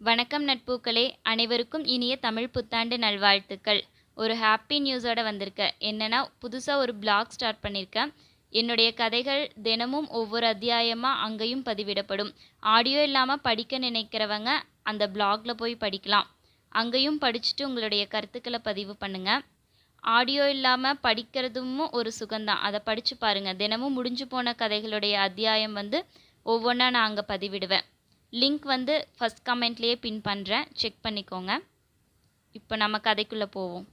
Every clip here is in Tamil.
வணக்கம் நட்பூக்களே அனைவருக்கும் இனிய தமிழ் புத்தாண்டு நல்வாழ்த்துக்கள். ஒரு ஹாப்பி நியூஸோட வந்திருக்கேன் என்னன்னா புதுசாக ஒரு பிளாக் ஸ்டார்ட் பண்ணியிருக்கேன் என்னுடைய கதைகள் தினமும் ஒவ்வொரு அத்தியாயமாக அங்கேயும் பதிவிடப்படும். ஆடியோ இல்லாமல் படிக்க நினைக்கிறவங்க அந்த பிளாகில் போய் படிக்கலாம். அங்கேயும் படிச்சுட்டு உங்களுடைய கருத்துக்களை பதிவு பண்ணுங்கள் ஆடியோ இல்லாமல் படிக்கிறதும் ஒரு சுகந்தான் அதை படித்து பாருங்கள் தினமும் முடிஞ்சு போன கதைகளுடைய அத்தியாயம் வந்து ஒவ்வொன்றா நான் அங்கே பதிவிடுவேன். லிங்க் வந்து ஃபஸ்ட் கமெண்ட்லேயே பின் பண்ணுறேன் செக் பண்ணிக்கோங்க. இப்போ நம்ம கதைக்குள்ளே போவோம்.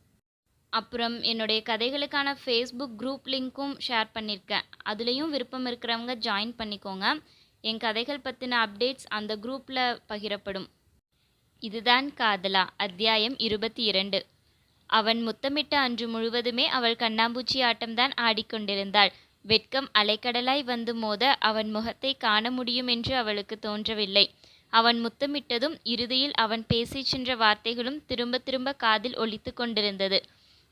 அப்புறம் என்னுடைய கதைகளுக்கான ஃபேஸ்புக் குரூப் லிங்க்கும் ஷேர் பண்ணியிருக்கேன் அதுலேயும் விருப்பம் இருக்கிறவங்க ஜாயின் பண்ணிக்கோங்க. என் கதைகள் பற்றின அப்டேட்ஸ் அந்த குரூப்பில் பகிரப்படும். இதுதான் காதலா அத்தியாயம் இருபத்தி இரண்டு. அவன் முத்தமிட்ட அன்று முழுவதுமே அவள் கண்ணாம்பூச்சி ஆட்டம்தான் ஆடிக்கொண்டிருந்தாள். வெட்கம் அலைக்கடலாய் வந்து மோத அவன் முகத்தை காண முடியும் என்று அவளுக்கு தோன்றவில்லை. அவன் முத்தமிட்டதும் இறுதியில் அவன் பேசிச் சென்ற வார்த்தைகளும் திரும்ப திரும்ப காதில் ஒலித்து கொண்டிருந்தது.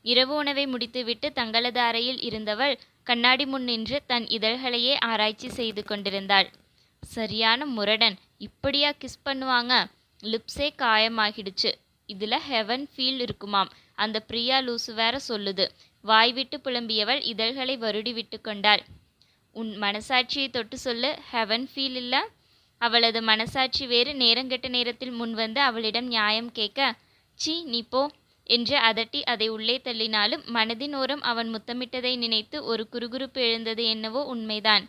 இரவு உணவை முடித்துவிட்டு தங்களது அறையில் இருந்தவள் கண்ணாடி முன் நின்று தன் இதழ்களையே ஆராய்ச்சி செய்து கொண்டிருந்தாள். சரியான முரடன் இப்படியா கிஸ் பண்ணுவாங்க? லிப்ஸே காயமாகிடுச்சு. இதில் ஹெவன் ஃபீல் இருக்குமாம். அந்த பிரியா லூசு வேற சொல்லுது. வாய் விட்டு புலம்பியவள் இதழ்களை வருடி விட்டு கொண்டாள். உன் மனசாட்சியை தொட்டு சொல்லு ஹெவன் ஃபீல் இல்ல? அவளது மனசாட்சி வேறு நேரங்கெட்ட நேரத்தில் முன்வந்து அவளிடம் நியாயம் கேட்க சி நீ போ என்று அதட்டி அதை உள்ளே தள்ளினாலும் மனதின் ஓரம் அவன் முத்தமிட்டதை நினைத்து ஒரு குறுகுறுப்பு எழுந்தது என்னவோ உண்மைதான்.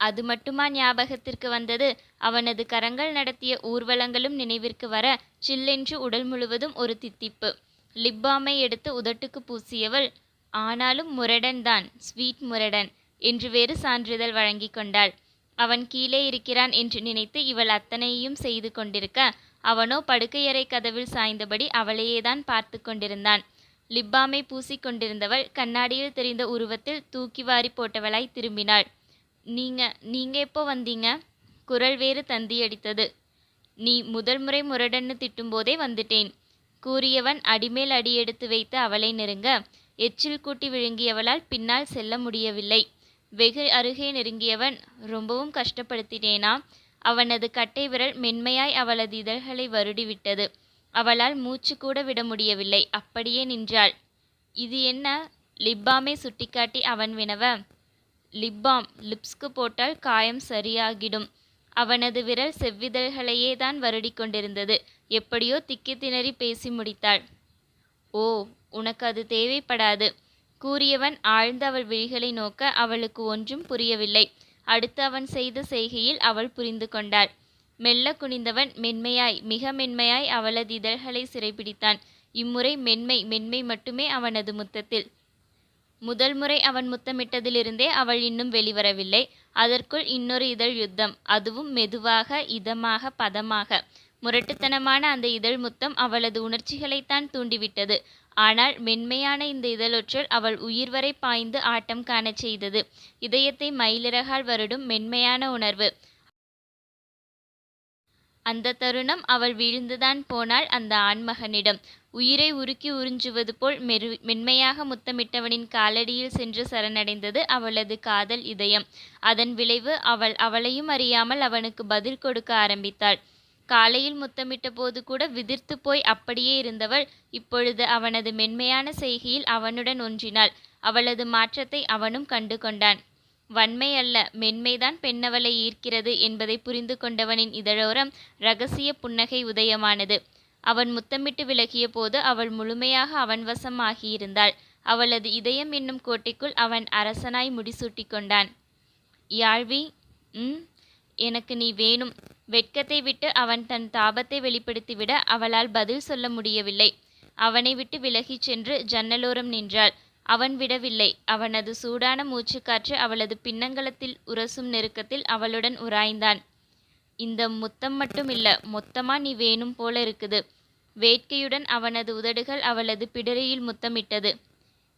அது மட்டுமா ஞாபகத்திற்கு வந்தது? அவனது கரங்கள் நடத்திய ஊர்வலங்களும் நினைவிற்கு வர சில்லென்று உடல் முழுவதும் ஒரு தித்திப்பு. லிப்பாமை எடுத்து உதட்டுக்கு பூசியவள் ஆனாலும் முரடன்தான் ஸ்வீட் முரடன் என்று வேறு சான்றிதழ் வழங்கி கொண்டாள். அவன் கீழே இருக்கிறான் என்று நினைத்து இவள் அத்தனையும் செய்து கொண்டிருக்க அவனோ படுக்கையறை கதவில் சாய்ந்தபடி அவளையேதான் பார்த்து கொண்டிருந்தான். லிப்பாமை பூசிக்கொண்டிருந்தவள் கண்ணாடியில் தெரிந்த உருவத்தில் தூக்கி வாரி போட்டவளாய் திரும்பினாள். நீங்க நீங்க எப்போ வந்தீங்க? குரல் வேறு தந்தியடித்தது நீ முதல் முறை முரடன்னு திட்டும்போதே வந்துட்டேன். கூறியவன் அடிமேல் அடி எடுத்து வைத்து அவளை நெருங்க எச்சில் கூட்டி விழுங்கியவளால் பின்னால் செல்ல முடியவில்லை. வெகு அருகே நெருங்கியவன் ரொம்பவும் கஷ்டப்படுத்தினேனா? அவனது கட்டை விரல் மென்மையாய் அவளது இதழ்களை வருடி விட்டது அவளால் மூச்சு கூட விட முடியவில்லை. அப்படியே நின்றாள். இது என்ன? லிப்பாமை சுட்டிக்காட்டி அவன் வினவ? லிப்பாம் லிப்ஸ்க்கு போட்டால் காயம் சரியாகிடும். அவனது விரல் செவ்விதழ்களையே தான் வருடிக்கொண்டிருந்தது. எப்படியோ திக்கி திணறி பேசி முடித்தாள். ஓ உனக்கு அது தேவைப்படாது. கூறியவன் ஆழ்ந்த அவள் விழிகளை நோக்க அவளுக்கு ஒன்றும் புரியவில்லை. அடுத்து அவன் செய்த செய்கையில் அவள் புரிந்து கொண்டாள். மெல்ல குனிந்தவன் மென்மையாய் மிக மென்மையாய் அவளது இதழ்களை சிறைபிடித்தான். இம்முறை மென்மை மென்மை மட்டுமே அவனது முத்தத்தில். முதல் முறை அவன் முத்தமிட்டதிலிருந்தே அவள் இன்னும் வெளிவரவில்லை. அதற்குள் இன்னொரு இதழ் யுத்தம் அதுவும் மெதுவாக இதமாக பதமாக. முரட்டுத்தனமான அந்த இதழ் முத்தம் அவளது உணர்ச்சிகளைத்தான் தூண்டிவிட்டது. ஆனால் மென்மையான இந்த இதழொற்றல் அவள் உயிர் வரை பாய்ந்து ஆட்டம் காணச் செய்தது. இதயத்தை மயிலிறகால் வருடும் மென்மையான உணர்வு. அந்த தருணம் அவள் வீழ்ந்துதான் போனாள் அந்த ஆண்மகனிடம். உயிரை உருக்கி உறிஞ்சுவது போல் மெரு மென்மையாக முத்தமிட்டவனின் காலடியில் சென்று சரணடைந்தது அவளது காதல் இதயம். அதன் விளைவு அவள் அவளையும் அறியாமல் அவனுக்கு பதில் கொடுக்க ஆரம்பித்தாள். காலையில் முத்தமிட்ட போது கூட விதிர்த்து போய் அப்படியே இருந்தவள். இப்பொழுது அவனது மென்மையான செய்கையில் அவனுடன் ஒன்றினாள். அவளது மாற்றத்தை அவனும் கண்டு கொண்டான். வன்மை அல்ல மென்மைதான் பெண்ணவளை ஈர்க்கிறது என்பதை புரிந்து கொண்டவனின் இதழோரம் ரகசிய புன்னகை உதயமானது. அவன் முத்தமிட்டு விலகிய போது அவள் முழுமையாக அவன் வசம் ஆகியிருந்தாள். அவளது இதயம் என்னும் கோட்டைக்குள் அவன் அரசனாய் முடிசூட்டி கொண்டான். யாழ்வி ம் எனக்கு நீ வேணும். வெட்கத்தை விட்டு அவன் தன் தாபத்தை வெளிப்படுத்திவிட அவளால் பதில் சொல்ல முடியவில்லை. அவனை விட்டு விலகிச் சென்று ஜன்னலோரம் நின்றாள். அவன் விடவில்லை. அவனது சூடான மூச்சுக்காற்று அவளது பின்னங்கலத்தில் உரசும் நெருக்கத்தில் அவளுடன் உராய்ந்தான். இந்த முத்தம் மட்டும் இல்ல மொத்தமா நீ வேணும் போல இருக்குது வேட்கையுடன் அவனது உதடுகள் அவளது பிடரியில் முத்தமிட்டது.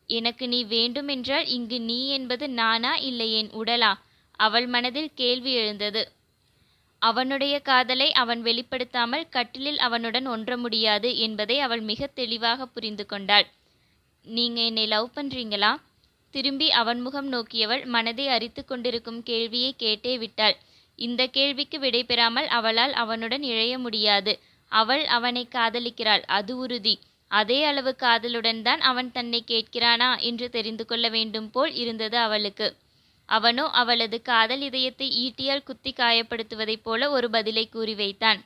எனக்கு நீ வேண்டுமென்றால் இங்கு நீ என்பது நானா இல்லை என் உடலா அவள் மனதில் கேள்வி எழுந்தது. அவனுடைய காதலை அவன் வெளிப்படுத்தாமல் கட்டிலில் அவனுடன் ஒன்ற முடியாது என்பதை அவள் மிக தெளிவாக புரிந்து கொண்டாள். நீங்க என்னை லவ் பண்றீங்களா? திரும்பி அவன் முகம் நோக்கியவள் மனதை அரித்து கொண்டிருக்கும் கேள்வியை கேட்டே விட்டாள். இந்த கேள்விக்கு விடை பெறாமல் அவளால் அவனுடன் இழைய முடியாது. அவள் அவனை காதலிக்கிறாள். அது உறுதி. அதே அளவு காதலுடன் தான் அவன் தன்னை கேட்கிறானா என்று தெரிந்து கொள்ள வேண்டும் போல் இருந்தது அவளுக்கு. அவனோ அவளது காதல் இதயத்தை ஈட்டியால் குத்தி காயப்படுத்துவதைப் போல ஒரு பதிலை கூறி வைத்தான்.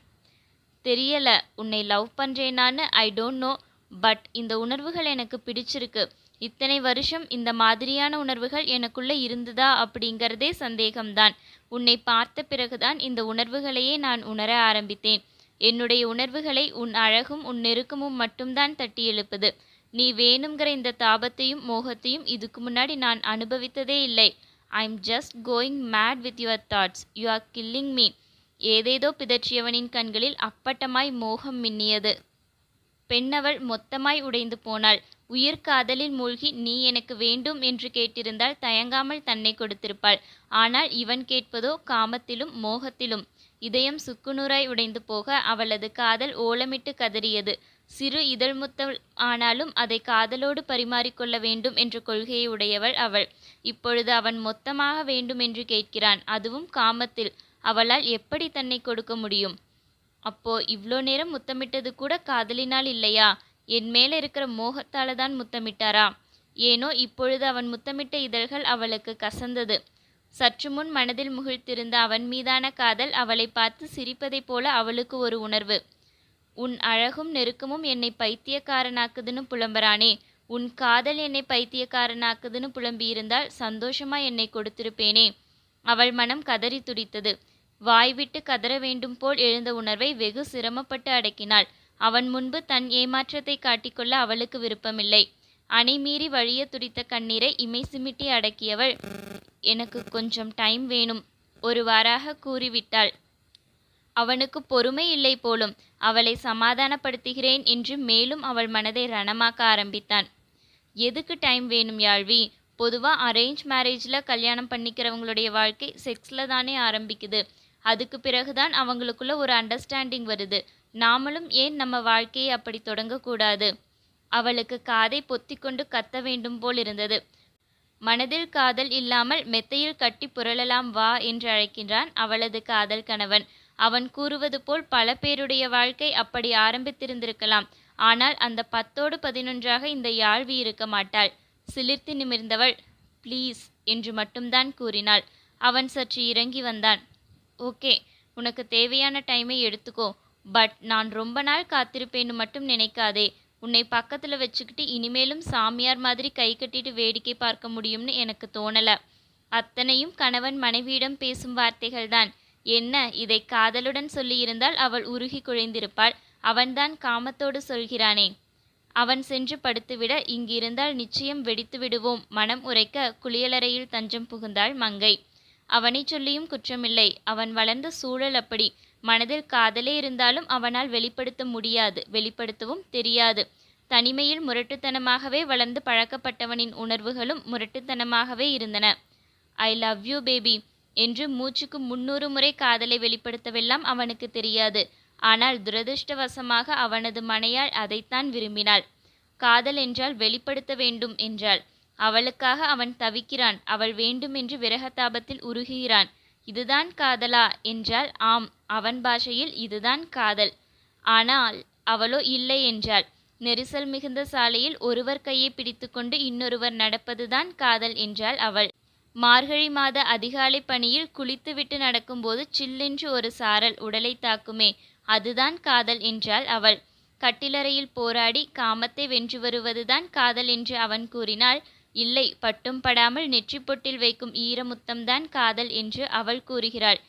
தெரியல உன்னை லவ் பண்றேனான்னு ஐ டோன்ட் நோ பட் இந்த உணர்வுகள் எனக்கு பிடிச்சிருக்கு. இத்தனை வருஷம் இந்த மாதிரியான உணர்வுகள் எனக்குள்ளே இருந்ததா அப்படிங்கிறதே சந்தேகம்தான். உன்னை பார்த்த பிறகுதான் இந்த உணர்வுகளையே நான் உணர ஆரம்பித்தேன். என்னுடைய உணர்வுகளை உன் அழகும் உன் நெருக்கமும் மட்டும்தான் தட்டி எழுப்புது. நீ வேணுங்கிற இந்த தாபத்தையும் மோகத்தையும் இதுக்கு முன்னாடி நான் அனுபவித்ததே இல்லை. I'm just going mad with your thoughts you are killing me ஏதேதோ பிதற்றியவனின் கண்களில் அப்பட்டமாய் மோகம் மின்னியது. பெண்ணவள் மொத்தமாய் உடைந்து போனாள். உயிர் காதலில் மூழ்கி நீ எனக்கு வேண்டும் என்று கேட்டிருந்தால் தயங்காமல் தன்னை கொடுத்திருப்பாள். ஆனால் இவன் கேட்பதோ காமத்திலும் மோகத்திலும். இதயம் சுக்குநூறாய் உடைந்து போக அவளது காதல் ஓலமிட்டு கதறியது. சிறு இதழ்முத்தல் ஆனாலும் அதை காதலோடு பரிமாறிக்கொள்ள வேண்டும் என்ற கொள்கையை உடையவள் அவள். இப்பொழுது அவன் மொத்தமாக வேண்டும் என்று கேட்கிறான். அதுவும் காமத்தில். அவளால் எப்படி தன்னை கொடுக்க முடியும்? அப்போ இவ்வளோ நேரம் முத்தமிட்டது கூட காதலினால் இல்லையா? என் மேல இருக்கிற மோகத்தால தான் முத்தமிட்டாரா? ஏனோ இப்பொழுது அவன் முத்தமிட்ட இதழ்கள் அவளுக்கு கசந்தது. சற்று முன் மனதில் முகிழ்த்திருந்த அவன் மீதான காதல் அவளை பார்த்து சிரிப்பதைப் போல அவளுக்கு ஒரு உணர்வு. உன் அழகும் நெருக்கமும் என்னை பைத்தியக்காரனாக்குதுன்னு புலம்புறானே. உன் காதல் என்னை பைத்தியக்காரனாக்குதுன்னு புலம்பியிருந்தால் சந்தோஷமா என்னை கொடுத்திருப்பேனே. அவள் மனம் கதறி துடித்தது. வாய்விட்டு கதற வேண்டும் போல் எழுந்த உணர்வை வெகு சிரமப்பட்டு அடக்கினாள். அவன் முன்பு தன் ஏமாற்றத்தை காட்டிக்கொள்ள அவளுக்கு விருப்பமில்லை. அணைமீறி வழிய துடித்த கண்ணீரை இமை சிமிட்டி அடக்கியவள் எனக்கு கொஞ்சம் டைம் வேணும் ஒருவாறாக கூறிவிட்டாள். அவனுக்கு பொறுமை இல்லை போலும் அவளை சமாதானப்படுத்துகிறேன் என்று மேலும் அவள் மனதை ரணமாக்க ஆரம்பித்தான். எதுக்கு டைம் வேணும் யாழ்வி? பொதுவாக அரேஞ்ச் மேரேஜில் கல்யாணம் பண்ணிக்கிறவங்களுடைய வாழ்க்கை செக்ஸில் தானே ஆரம்பிக்குது. அதுக்கு பிறகுதான் அவங்களுக்குள்ள ஒரு அண்டர்ஸ்டாண்டிங் வருது. நாமளும் ஏன் நம்ம வாழ்க்கையை அப்படி தொடங்கக்கூடாது? அவளுக்கு காதை பொத்திக்கொண்டு கத்த வேண்டும் போல் இருந்தது. மனதில் காதல் இல்லாமல் மெத்தையில் கட்டி புரளலாம் வா என்று அழைக்கின்றான் அவளது காதல் கணவன். அவன் கூறுவது போல் பல பேருடைய வாழ்க்கை அப்படி ஆரம்பித்திருந்திருக்கலாம். ஆனால் அந்த பத்தோடு பதினொன்றாக இந்த யாழ்வி இருக்க மாட்டாள். சிலிர்த்து நிமிர்ந்தவள் ப்ளீஸ் என்று மட்டும்தான் கூறினாள். அவன் சற்று இறங்கி வந்தான். ஓகே உனக்கு தேவையான டைமை எடுத்துக்கோ. பட் நான் ரொம்ப நாள் காத்திருப்பேன்னு மட்டும் நினைக்காதே. உன்னை பக்கத்தில் வச்சுக்கிட்டு இனிமேலும் சாமியார் மாதிரி கை கட்டிட்டு வேடிக்கை பார்க்க முடியும்னு எனக்கு தோணலை. அத்தனையும் கணவன் மனைவியிடம் பேசும் வார்த்தைகள்தான். என்ன இதை காதலுடன் சொல்லியிருந்தால் அவள் உருகி குழைந்திருப்பாள். அவன்தான் காமத்தோடு சொல்கிறானே. அவன் சென்று படுத்துவிட இங்கிருந்தால் நிச்சயம் வெடித்து விடுவோம். மனம் உரைக்க குளியலறையில் தஞ்சம் புகுந்தாள் மங்கை. அவனை சொல்லியும் குற்றமில்லை. அவன் வளர்ந்த சூழல் அப்படி. மனதில் காதலே இருந்தாலும் அவனால் வெளிப்படுத்த முடியாது. வெளிப்படுத்தவும் தெரியாது. தனிமையில் முரட்டுத்தனமாகவே வளர்ந்து பழக்கப்பட்டவனின் உணர்வுகளும் முரட்டுத்தனமாகவே இருந்தன. ஐ லவ் யூ பேபி என்று மூச்சுக்கு முன்னூறு முறை காதலை வெளிப்படுத்தவெல்லாம் அவனுக்கு தெரியாது. ஆனால் துரதிருஷ்டவசமாக அவனது மனையாள் அதைத்தான் விரும்பினாள். காதல் என்றால் வெளிப்படுத்த வேண்டும் என்றாள். அவளுக்காக அவன் தவிக்கிறான். அவள் வேண்டுமென்று விரகதாபத்தில் உருகுகிறான். இதுதான் காதலா? என்றால் ஆம் அவன் பாஷையில் இதுதான் காதல். ஆனால் அவளோ இல்லை என்றாள். நெரிசல் மிகுந்த சாலையில் ஒருவர் கையை பிடித்துக்கொண்டு இன்னொருவர் நடப்பதுதான் காதல் என்றாள் அவள். மார்கழி மாத அதிகாலை பணியில் குளித்துவிட்டு நடக்கும்போது சில்லென்று ஒரு சாரல் உடலை தாக்குமே அதுதான் காதல் என்றாள் அவள். கட்டிலறையில் போராடி காமத்தை வென்று வருவதுதான் காதல் என்று அவன் கூறினாள். இல்லை பட்டும் படாமல் நெற்றிப்பொட்டில் வைக்கும் ஈரமுத்தம்தான் காதல் என்று அவள் கூறுகிறாள்.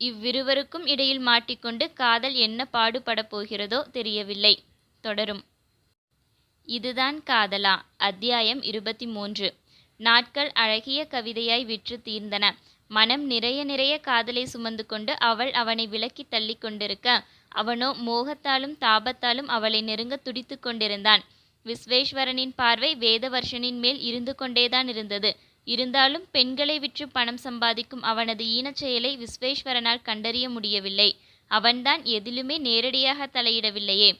இவ்விருவருக்கும் இடையில் மாட்டிக்கொண்டு காதல் என்ன பாடுபடப் போகிறதோ தெரியவில்லை. தொடரும். இதுதான் காதலா? அத்தியாயம் இருபத்தி மூன்று. நாட்கள் அழகிய கவிதையாய் விற்று தீர்ந்தன. மனம் நிறைய நிறைய காதலை சுமந்து கொண்டு அவள் அவனை விலக்கி தள்ளி கொண்டிருக்க அவனோ மோகத்தாலும் தாபத்தாலும் அவளை நெருங்க துடித்து கொண்டிருந்தான். விஸ்வேஸ்வரனின் பார்வை வேதவர்ஷனின் மேல் இருந்து கொண்டேதான் இருந்தது. இருந்தாலும் பெண்களை விற்று பணம் சம்பாதிக்கும் அவனது ஈனச் செயலை விஸ்வேஸ்வரனால் கண்டறிய முடியவில்லை. அவன்தான் எதிலுமே நேரடியாக தலையிடவில்லையே.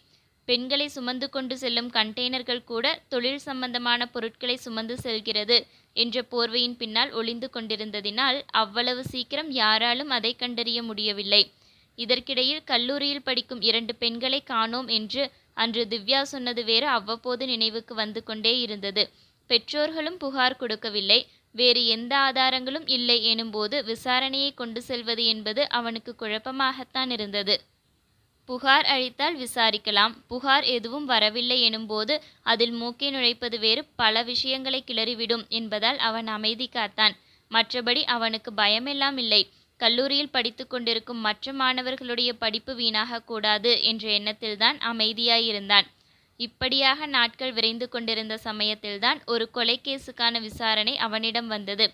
பெண்களை சுமந்து கொண்டு செல்லும் கண்டெய்னர்கள் கூட தொழில் சம்பந்தமான பொருட்களை சுமந்து செல்கிறது என்ற போர்வையின் பின்னால் ஒளிந்து கொண்டிருந்ததினால் அவ்வளவு சீக்கிரம் யாராலும் அதை கண்டறிய முடியவில்லை. இதற்கிடையில் கல்லூரியில் படிக்கும் இரண்டு பெண்களை காணோம் என்று அன்று திவ்யா சொன்னது வேறு அவ்வப்போது நினைவுக்கு வந்து கொண்டே இருந்தது. பெற்றோர்களும் புகார் கொடுக்கவில்லை. வேறு எந்த ஆதாரங்களும் இல்லை எனும்போது விசாரணையை கொண்டு செல்வது என்பது அவனுக்கு குழப்பமாகத்தான் இருந்தது. புகார் அளித்தால் விசாரிக்கலாம். புகார் எதுவும் வரவில்லை எனும்போது அதில் மூக்கை நுழைப்பது வேறு பல விஷயங்களை கிளறிவிடும் என்பதால் அவன் அமைதி காத்தான். மற்றபடி அவனுக்கு பயமெல்லாம் இல்லை. கல்லூரியில் படித்து கொண்டிருக்கும் மற்ற மாணவர்களுடைய படிப்பு வீணாக கூடாது என்ற எண்ணத்தில்தான் அமைதியாயிருந்தான். இப்படியாக நாட்கள் விரைந்து கொண்டிருந்த சமயத்தில்தான் ஒரு கொலை கேசுக்கான விசாரணை அவனிடம் வந்தது.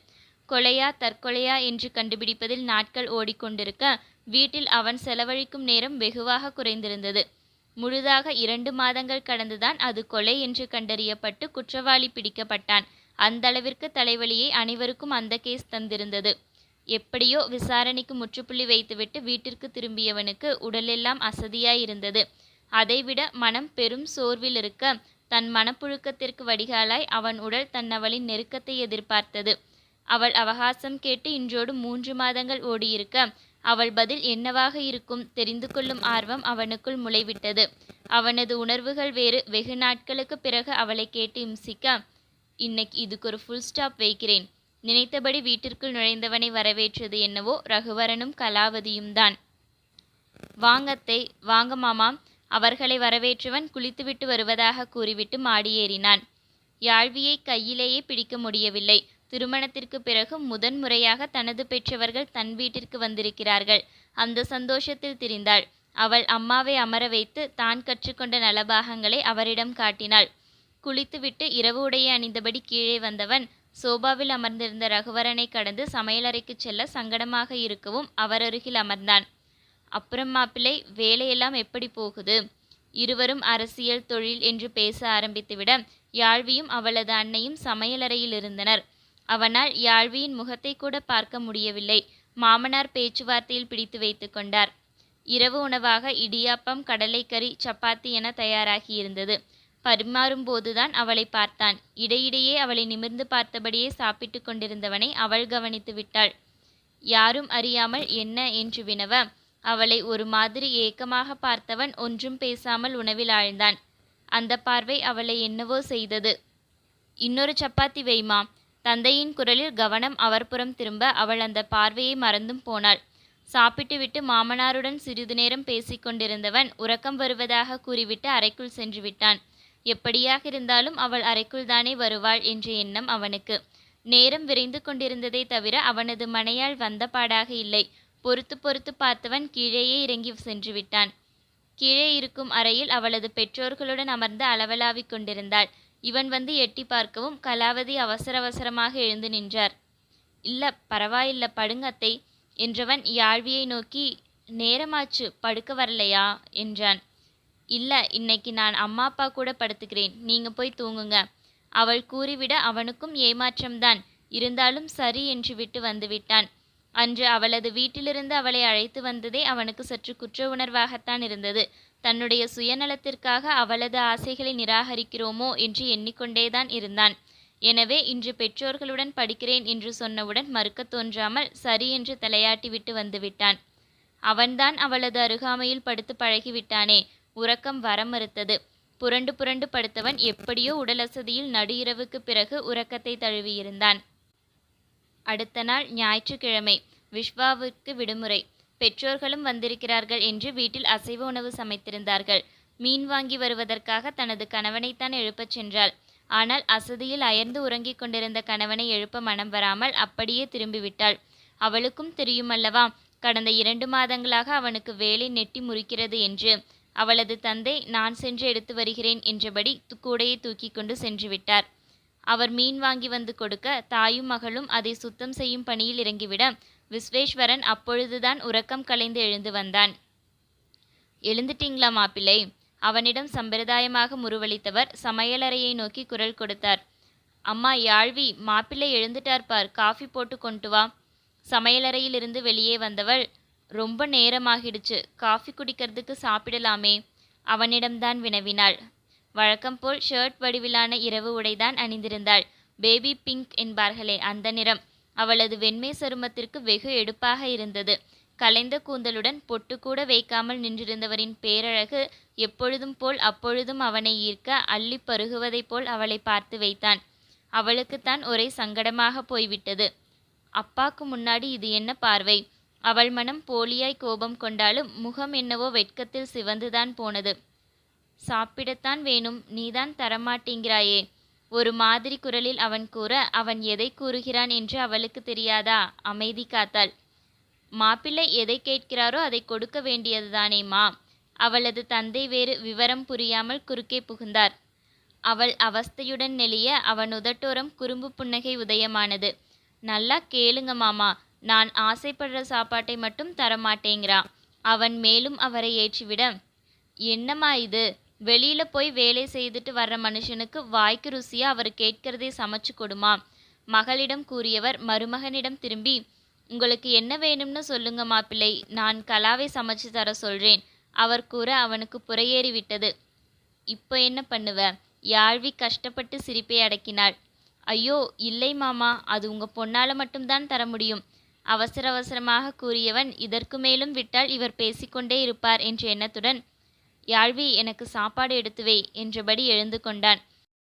கொலையா தற்கொலையா என்று கண்டுபிடிப்பதில் நாட்கள் ஓடிக்கொண்டிருக்க வீட்டில் அவன் செலவழிக்கும் நேரம் வெகுவாக குறைந்திருந்தது. முழுதாக இரண்டு மாதங்கள் கடந்துதான் அது கொலை என்று கண்டறியப்பட்டு குற்றவாளி பிடிக்கப்பட்டான். அந்த அளவிற்கு தலைவலியை அனைவருக்கும் அந்த கேஸ் தந்திருந்தது. எப்படியோ விசாரணைக்கு முற்றுப்புள்ளி வைத்துவிட்டு வீட்டிற்கு திரும்பியவனுக்கு உடலெல்லாம் அசதியாயிருந்தது. அதைவிட மனம் பெரும் சோர்வில் இருக்க தன் மனப்புழுக்கத்திற்கு வடிகாலாய் அவன் உடல் தன்னவளின் நெருக்கத்தை எதிர்பார்த்தது. அவள் அவகாசம் கேட்டு இன்றோடு மூன்று மாதங்கள் ஓடியிருக்க அவள் பதில் என்னவாக இருக்கும் தெரிந்து கொள்ளும் ஆர்வம் அவனுக்குள் முளைவிட்டது. அவனது உணர்வுகள் வேறு. வெகு நாட்களுக்கு பிறகு அவளை கேட்டு இம்சிக்க இன்னைக்கு இதுக்கு ஒரு ஃபுல் ஸ்டாப் வைக்கிறேன். நினைத்தபடி வீட்டிற்குள் நுழைந்தவனை வரவேற்றது என்னவோ ரகுவரனும் கலாவதியும் தான் வாங்கத்தை வாங்க மாமா. அவர்களை வரவேற்றவன் குளித்துவிட்டு வருவதாக கூறிவிட்டு மாடியேறினான். யாழ்வியை கையிலேயே பிடிக்க முடியவில்லை. திருமணத்திற்கு பிறகு முதன் முறையாக தனது பெற்றவர்கள் தன் வீட்டிற்கு வந்திருக்கிறார்கள். அந்த சந்தோஷத்தில் திரிந்தாள். அவள் அம்மாவை அமர வைத்து தான் கற்றுக்கொண்ட நலபாகங்களை அவரிடம் காட்டினாள். குளித்துவிட்டு இரவு உடையை அணிந்தபடி கீழே வந்தவன் சோபாவில் அமர்ந்திருந்த ரகுவரனை கடந்து சமையலறைக்கு செல்ல சங்கடமாக இருக்கவும் அவர் அருகில் அமர்ந்தான். அப்புறம் மாப்பிள்ளை வேலையெல்லாம் எப்படி போகுது? இருவரும் அரசியல் தொழில் என்று பேச ஆரம்பித்துவிட யாழ்வியும் அவளது அன்னையும் சமையலறையில் இருந்தனர். அவனால் யாழ்வியின் முகத்தை கூட பார்க்க முடியவில்லை. மாமனார் பேச்சுவார்த்தையில் பிடித்து வைத்து கொண்டார். இரவு உணவாக இடியாப்பம் கடலைக்கறி சப்பாத்தி என தயாராகியிருந்தது. பரிமாறும்போதுதான் அவளை பார்த்தான். இடையிடையே அவளை நிமிர்ந்து பார்த்தபடியே சாப்பிட்டு கொண்டிருந்தவனை அவள் கவனித்து விட்டாள். யாரும் அறியாமல் என்ன என்று வினவ அவளை ஒரு மாதிரி ஏக்கமாக பார்த்தவன் ஒன்றும் பேசாமல் உணவில் ஆழ்ந்தான். அந்த பார்வை அவளை என்னவோ செய்தது. இன்னொரு சப்பாத்தி வைமா. தந்தையின் குரலில் கவனம் அவர்புறம் திரும்ப அவள் அந்த பார்வையை மறந்தும் போனாள். சாப்பிட்டுவிட்டு மாமனாருடன் சிறிது நேரம் பேசிக்கொண்டிருந்தவன் உறக்கம் வருவதாக கூறிவிட்டு அறைக்குள் சென்று விட்டான். எப்படியாக இருந்தாலும் அவள் அறைக்குள் தானே வருவாள் என்ற எண்ணம் அவனுக்கு. நேரம் விரைந்து கொண்டிருந்ததை தவிர அவனது மனையால் வந்த பாடாக இல்லை. பொறுத்து பொறுத்து பார்த்தவன் கீழேயே இறங்கி சென்று விட்டான். கீழே இருக்கும் அறையில் அவளது பெற்றோர்களுடன் அமர்ந்து அளவலாவிக் கொண்டிருந்தாள். இவன் வந்து எட்டி பார்க்கவும் கலாவதி அவசர அவசரமாக எழுந்து நின்றார். இல்ல பரவாயில்ல படுங்கத்தை என்றவன் யாழ்வியை நோக்கி நேரமாச்சு படுக்க வரலையா? என்றான். இல்ல இன்னைக்கு நான் அம்மா அப்பா கூட படுத்துக்கிறேன். நீங்க போய் தூங்குங்க. அவள் கூறிவிட அவனுக்கும் ஏமாற்றம்தான். இருந்தாலும் சரி என்று விட்டு வந்துவிட்டான். அன்று அவளது வீட்டிலிருந்து அவளை அழைத்து வந்ததே அவனுக்கு சற்று குற்ற உணர்வாகத்தான் இருந்தது. தன்னுடைய சுயநலத்திற்காக அவளது ஆசைகளை நிராகரிக்கிறோமோ என்று எண்ணிக்கொண்டேதான் இருந்தான். எனவே இன்று பெற்றோர்களுடன் படிக்கிறேன் என்று சொன்னவுடன் மறுக்கத் தோன்றாமல் சரி என்று தலையாட்டி விட்டு வந்துவிட்டான் அவன்தான் அவளது அருகாமையில் படுத்து பழகிவிட்டானே உறக்கம் வர மறுத்தது. புரண்டு புரண்டு படுத்தவன் எப்படியோ உடல் அசதியில் நடு இரவுக்கு பிறகு உறக்கத்தை தழுவியிருந்தான். அடுத்த நாள் ஞாயிற்றுக்கிழமை விஸ்வாவுக்கு விடுமுறை. பெற்றோர்களும் வந்திருக்கிறார்கள் என்று வீட்டில் அசைவ உணவு சமைத்திருந்தார்கள். மீன் வாங்கி வருவதற்காக தனது கணவனைத்தான் எழுப்பச் சென்றாள். ஆனால் அசதியில் அயர்ந்து உறங்கிக் கொண்டிருந்த கணவனை எழுப்ப மனம் வராமல் அப்படியே திரும்பிவிட்டாள். அவளுக்கும் தெரியுமல்லவா கடந்த இரண்டு மாதங்களாக அவனுக்கு வேலை நெட்டி முறிக்கிறது என்று. அவளது தந்தை நான் சென்று எடுத்து வருகிறேன் என்றபடி கூடையை தூக்கி கொண்டு சென்று விட்டார். அவர் மீன் வாங்கி வந்து கொடுக்க தாயும் மகளும் அதை சுத்தம் செய்யும் பணியில் இறங்கிவிட விஸ்வேஸ்வரன் அப்பொழுதுதான் உறக்கம் கலைந்து எழுந்து வந்தான். எழுந்துட்டீங்களா மாப்பிள்ளை? அவனிடம் சம்பிரதாயமாக முருவளித்தவர் சமையலறையை நோக்கி குரல் கொடுத்தார். அம்மா யாழ்வி மாப்பிள்ளை எழுந்துட்டார் பார் காஃபி போட்டு கொண்டு வா. சமையலறையிலிருந்து வெளியே வந்தவள் ரொம்ப நேரமாகிடுச்சு காஃபி குடிக்கிறதுக்கு சாப்பிடலாமே. அவனிடம்தான் வினவினாள். வழக்கம் போல் ஷர்ட் வடிவிலான இரவு உடைதான் அணிந்திருந்தாள். பேபி பிங்க் என்பார்களே அந்த நிறம். அவளது வெண்மை சருமத்திற்கு வெகு எடுப்பாக இருந்தது. கலைந்த கூந்தலுடன் பொட்டு கூட வைக்காமல் நின்றிருந்தவரின் பேரழகு எப்பொழுதும் போல் அப்பொழுதும் அவனை ஈர்க்க அள்ளிப் பருகுவதைப் போல் அவளை பார்த்து வைத்தான். அவளுக்குத்தான் ஒரே சங்கடமாக போய்விட்டது. அப்பாக்கு முன்னாடி இது என்ன பார்வை? அவள் மனம் போலியாய் கோபம் கொண்டாலும் முகம் என்னவோ வெட்கத்தில் சிவந்துதான் போனது. சாப்பிடத்தான் வேணும் நீதான் தரமாட்டேங்கிறாயே. ஒரு மாதிரி குரலில் அவன் கூற அவன் எதை கூறுகிறான் என்று அவளுக்கு தெரியாதா? அமைதி காத்தாள். மாப்பிள்ளை எதை கேட்கிறாரோ அதை கொடுக்க வேண்டியதுதானேம்மா அவளது தந்தை வேறு விவரம் புரியாமல் குறுக்கே புகுந்தார். அவள் அவஸ்தையுடன் நெளிய அவன் உதட்டோரம் குறும்பு புன்னகை உதயமானது. நல்லா கேளுங்க மாமா. நான் ஆசைப்படுற சாப்பாட்டை மட்டும் தரமாட்டேங்கிறான். அவன் மேலும் அவரை ஏற்றிவிட என்னம்மா இது? வெளியில போய் வேலை செய்துட்டு வர்ற மனுஷனுக்கு வாய்க்கு ருசியா அவர் கேட்கிறதை சமைச்சு கொடுமா? மகளிடம் கூறியவர் மருமகனிடம் திரும்பி உங்களுக்கு என்ன வேணும்னு சொல்லுங்க மாப்பிள்ளை. நான் கலாவை சமைச்சு தர சொல்றேன். அவர் கூற அவனுக்கு புறையேறி விட்டது. இப்போ என்ன பண்ணுவ? யாழ்வி கஷ்டப்பட்டு சிரிப்பை அடக்கினாள். ஐயோ இல்லை மாமா. அது உங்க பொண்ணால மட்டும்தான் தர முடியும். அவசர அவசரமாக கூறியவன் இதற்கு மேலும் விட்டால் இவர் பேசிக்கொண்டே இருப்பார் என்ற எண்ணத்துடன் யாழ்வி எனக்கு சாப்பாடு எடுத்து வை என்றபடி எழுந்து கொண்டான்.